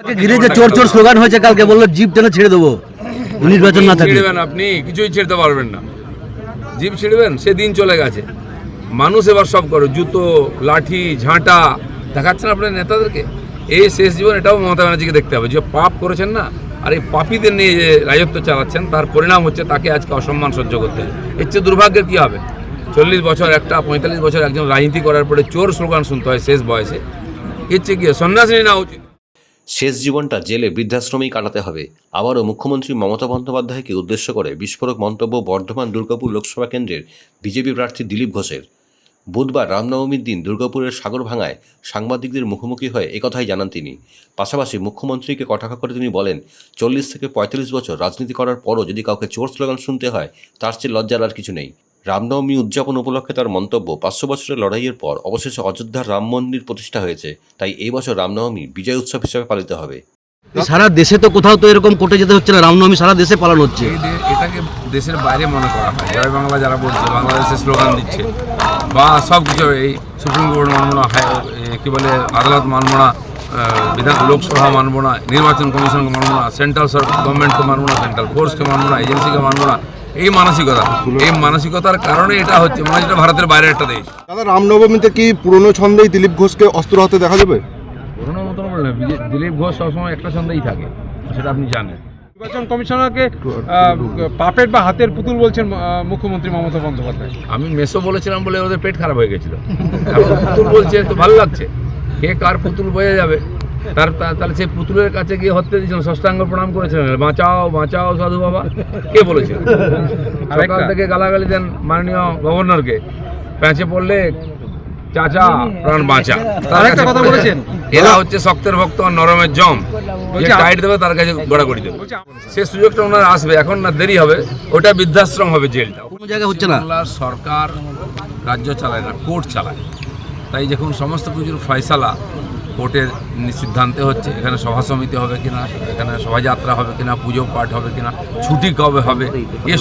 তাকে ঘিরে যে চোর চোর স্লোগান হয়েছে কালকে বলল জিপ টেনে ছেড়ে দেবো। নির্বাচন না থাকলে। ছিড়বেন আপনি কিছুই ছিড়তে পারবেন না। জিপ ছিড়বেন সে চলে গেছে। মানুষ এবার সব করে জুতো লাঠি ঝাঁটা দেখাচ্ছেন আপনার নেতাদেরকে? এই শেষ জীবন এটাও মমতা ব্যানার্জিকে দেখতে হবে। যে পাপ করেছেন না আর এই পাপীদের নিয়ে যে রাজত্ব চালাচ্ছেন তার পরিণাম হচ্ছে তাকে আজকে অসম্মান সহ্য করতে হয় এর চেয়ে দুর্ভাগ্যের কী হবে? চল্লিশ বছর একটা পঁয়তাল্লিশ বছর একজন রাজনীতি করার পরে চোর স্লোগান শুনতে হয় শেষ বয়সে। এর চেয়ে কি? সন্ন্যাসী না উচিত। শেষ জীবনটা জেলে বৃদ্ধাশ্রমেই কাটাতে হবে। আবারও মুখ্যমন্ত্রী মমতা বন্দ্যোপাধ্যায়কে উদ্দেশ্য করে বিস্ফোরক মন্তব্য বর্ধমান দুর্গাপুর লোকসভা কেন্দ্রের বিজেপি প্রার্থী দিলীপ ঘোষের। বুধবার রামনবমীর দিন দুর্গাপুরের সাগরভাঙায় সাংবাদিকদের মুখোমুখি হয়ে একথাই জানান তিনি। পাশাপাশি মুখ্যমন্ত্রীকে কটাক্ষ করে তিনি বলেন, চল্লিশ থেকে পঁয়তাল্লিশ বছর রাজনীতি করার পরও যদি কাউকে চোর স্লোগান শুনতে হয়, তার চেয়ে লজ্জার আর কিছু নেই। রামনবমী উদযাপন উপলক্ষে তার মন্তব্য পাঁচশো বছরের লড়াইয়ের পর অবশেষে অযোধ্যার রাম মন্দির প্রতিষ্ঠা হয়েছে তাই এই বছর রামনবমী বিজয় উৎসব হিসেবে পালিত হবে। সারা দেশে তো কোথাও তো এরকম কোর্টে যেতে হচ্ছে না রামনবমী সারা দেশে পালন হচ্ছে। এটাকে দেশের বাইরে মনে করা হয়। জয় বাংলা যারা বলছে বাংলাদেশে স্লোগান দিচ্ছে বা সব কিছু এই সুপ্রিম কোর্ট মানব না কি বলে আদালত মানব না বিধান লোকসভা মানব না নির্বাচন কমিশনকে মানব না সেন্ট্রাল গভর্নমেন্টকে মানব না সেন্ট্রাল ফোর্সকে মানব না এজেন্সিকে মানব না এই মানসিকতা এই মানসিকতার কারণে এটা হচ্ছে মানে যেটা ভারতের বাইরে একটা দেশ। দাদা রামনবমীতে কি পুরনো ছন্দেই দিলীপ ঘোষকে অস্ত্র হাতে দেখা যাবে? পুরোনো মতন বলে দিলীপ ঘোষ সবসময় একটা ছন্দেই থাকে সেটা আপনি জানেন। নির্বাচন কমিশনারকে পাপের বা হাতের পুতুল বলছেন মুখ্যমন্ত্রী মমতা বন্দ্যোপাধ্যায়। আমি মেসো বলেছিলাম বলে ওদের পেট খারাপ হয়ে গেছিল। পুতুল বলছে তো ভালো লাগছে। কে কার পুতুল বোঝা যাবে? তার তাহলে সেই পুতুলের কাছে গিয়ে হত্যা দিয়েছিলেন ষষ্ঠাঙ্গ প্রণাম করেছিলেন। বাঁচাও বাঁচাও সাধু বাবা। কে বলেছে? সকাল থেকে গালাগালি দেন মাননীয় গভর্নরকে। প্যাঁচে পড়লে চাচা প্রাণ বাঁচা। তার আরেকটা কাছে কথা বলেছেন। এরা হচ্ছে শক্তের ভক্ত আর নরমের জম। যে টাইট দেবে তার কাছে গড়াগড়ি দেবে। সে সুযোগটা ওনার আসবে। এখন না দেরি হবে ওটা বৃদ্ধাশ্রম হবে জেলটা। কোনো জায়গায় হচ্ছে না? সরকার রাজ্য চালায় না কোর্ট চালায়। তাই যখন সমস্ত কিছুর ফয়সালা কোর্টের সিদ্ধান্তে হচ্ছে এখানে সভা সমিতি হবে কিনা এখানে শোভাযাত্রা হবে কিনা পুজো পাঠ হবে কিনা ছুটি কবে হবে এ